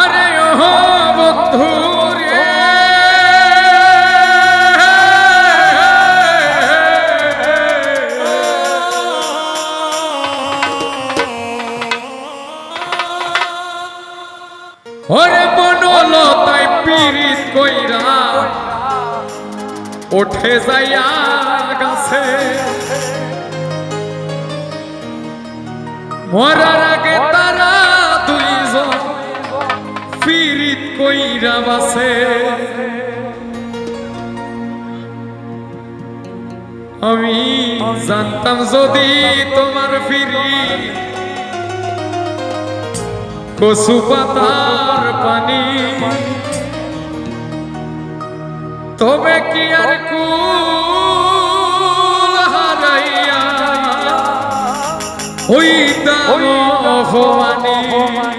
আরে ও বন্ধু রে। ওরে বনলতায় পীড়িত কইরা ওঠে যাইয়া গাছে। মরার আগে তারা দুইজন পীড়িত কইরা বাসে। আমি জানতাম যদি তোমার ফিরি কচু পাতার পানি, তবে কি আর কুল অপমানী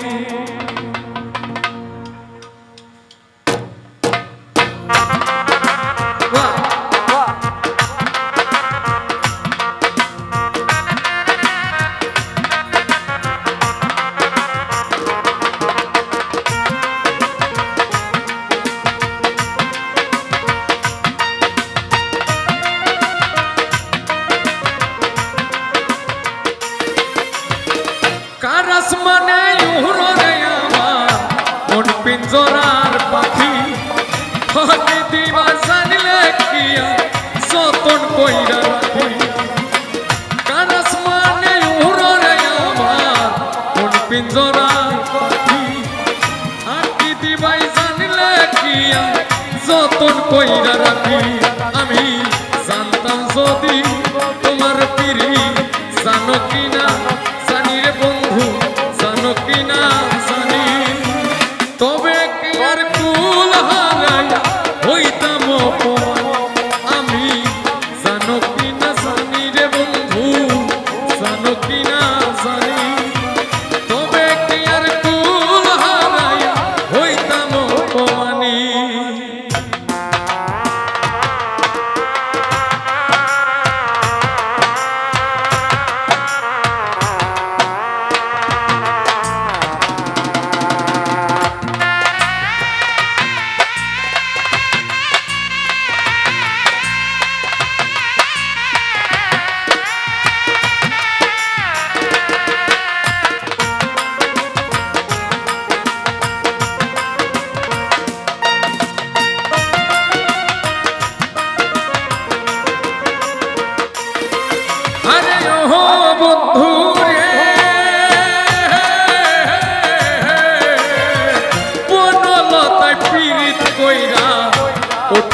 পিঞ্জরার পাখি। হকে দিবা জানিলে কিয়া, যতন কইরা রাখি। কারাস মানে উহরো রে আমার মন পিঞ্জরার পাখি। আকি দিবাই জানিলে কিয়া, যতন কইরা রাখি। আমি জানতাম যদি কুল হারাই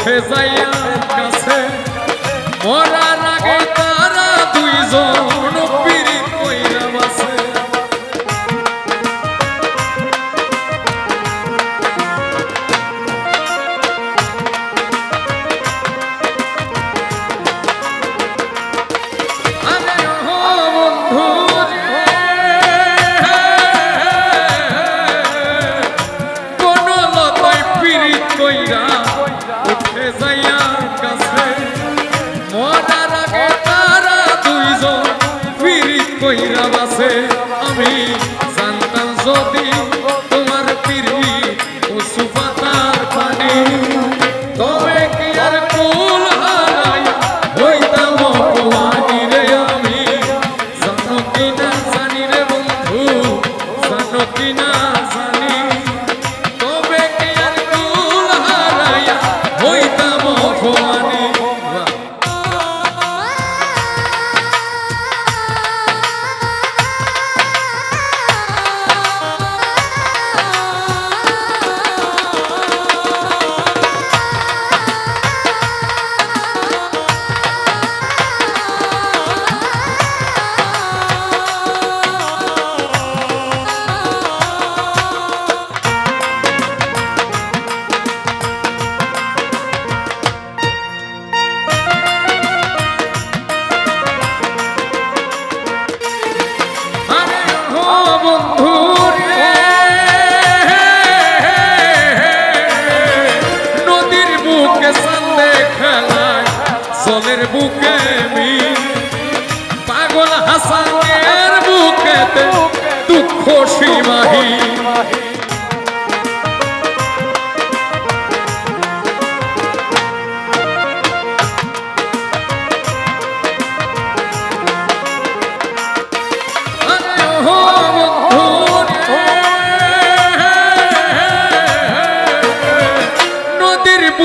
উঠে যাইয়া কাছে মরার আমি সন্তান যদি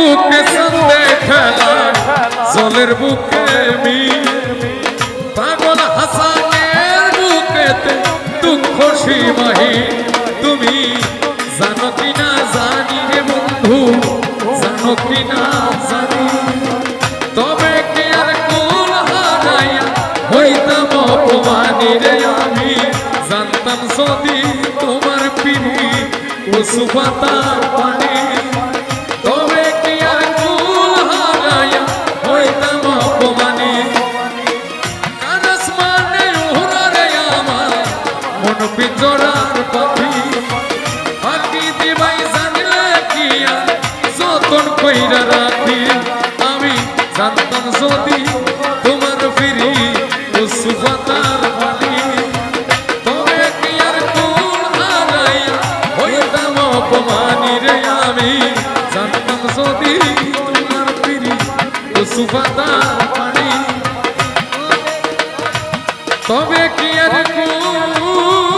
বুকে সন্দে খেলা, জলের বুকে পাগল হাসানের দুঃখ সীমাহি তুমি জানো জানি রে বন্ধু, জানো জানি। তবে কি আর কোন হারাইয়া হইতাম অপমানি রে আমি? জানতাম যদি তোমার পিড়ি উসুপাতার পানি কইরা রাখি। আমি জানতাম যদি তোমার ফিরি উসু পাতার পানি তবে কি আর কোন হারাইয়া হইতাম অপমানি রে আমি। জানতাম যদি তোমার ফিরি তবে কি আর কোন